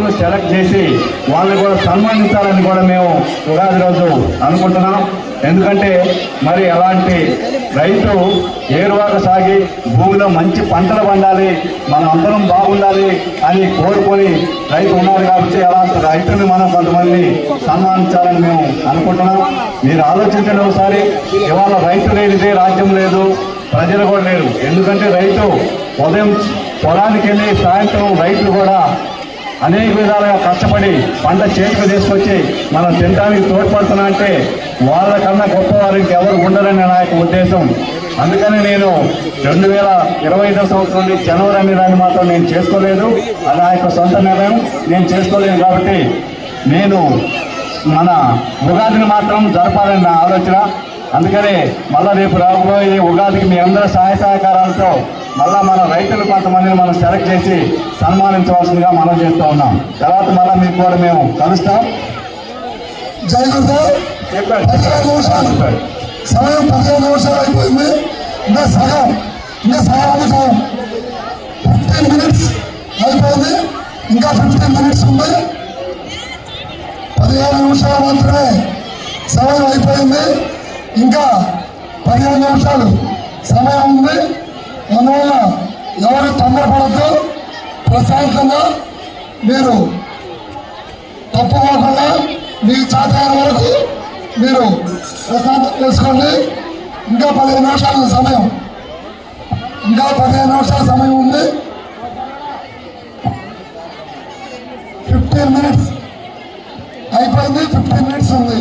రైతులను సెలెక్ట్ చేసి వాళ్ళని కూడా సన్మానించాలని కూడా మేము ఉగాది రోజు అనుకుంటున్నాం. ఎందుకంటే మరి అలాంటి రైతు ఏరువాక సాగి భూమిలో మంచి పంటలు పండాలి మనం అందరం బాగుండాలి అని కోరుకొని రైతు ఉన్నారు కాబట్టి అలాంటి రైతుని మనం కొంతమంది సన్మానించాలని మేము అనుకుంటున్నాం. మీరు ఆలోచించండి ఒకసారి ఇవాళ రైతు లేనిదే రాజ్యం లేదు ప్రజలు కూడా లేరు. ఎందుకంటే రైతు ఉదయం పొలానికి వెళ్ళి సాయంత్రం రైతులు కూడా అనేక విధాలుగా కష్టపడి పంట చేతికి తీసుకొచ్చి మనం తినడానికి తోడ్పడుతున్నా అంటే వాళ్ళకన్నా గొప్ప వారికి ఎవరు ఉండరని నా యొక్క ఉద్దేశం. అందుకని నేను రెండు వేల ఇరవై ఐదో సంవత్సరం నుండి జనవరి అనే దాన్ని మాత్రం నేను చేసుకోలేదు. అది నా యొక్క సొంత నిర్ణయం. నేను చేసుకోలేను కాబట్టి నేను మన ఉగాదిని మాత్రం జరపాలని నా ఆలోచన. అందుకనే మళ్ళా రేపు రాబోయే ఉగాదికి మీ అందరి సహాయ సహకారాలతో మళ్ళా మన రైతులు కొంతమందిని మనం సెలెక్ట్ చేసి సన్మానించవలసిందిగా మనం చేస్తూ ఉన్నాం. తర్వాత మళ్ళా మీకు కూడా మేము కలుస్తాం. సమయం పదిహేను నిమిషాలు అయిపోయింది. ఇంకా సగం. ఇంకా సగం. ఫిఫ్టీన్ మినిట్స్ అయిపోయింది. ఇంకా ఫిఫ్టీన్ మినిట్స్ ఉంది. పదిహేను నిమిషాలు మాత్రమే సమయం అయిపోయింది. ఇంకా పదిహేను నిమిషాలు సమయం ఉంది. అందువల్ల ఎవరు తొందరపడద్దు. ప్రశాంతంగా మీరు తప్పుకోకుండా మీకు చాతైన వరకు మీరు ప్రశాంతం చేసుకోండి ఇంకా పదిహేను నిమిషాల సమయం. ఇంకా పదిహేను నిమిషాల సమయం ఉంది. ఫిఫ్టీన్ మినిట్స్ అయిపోయింది. ఫిఫ్టీన్ మినిట్స్ ఉంది.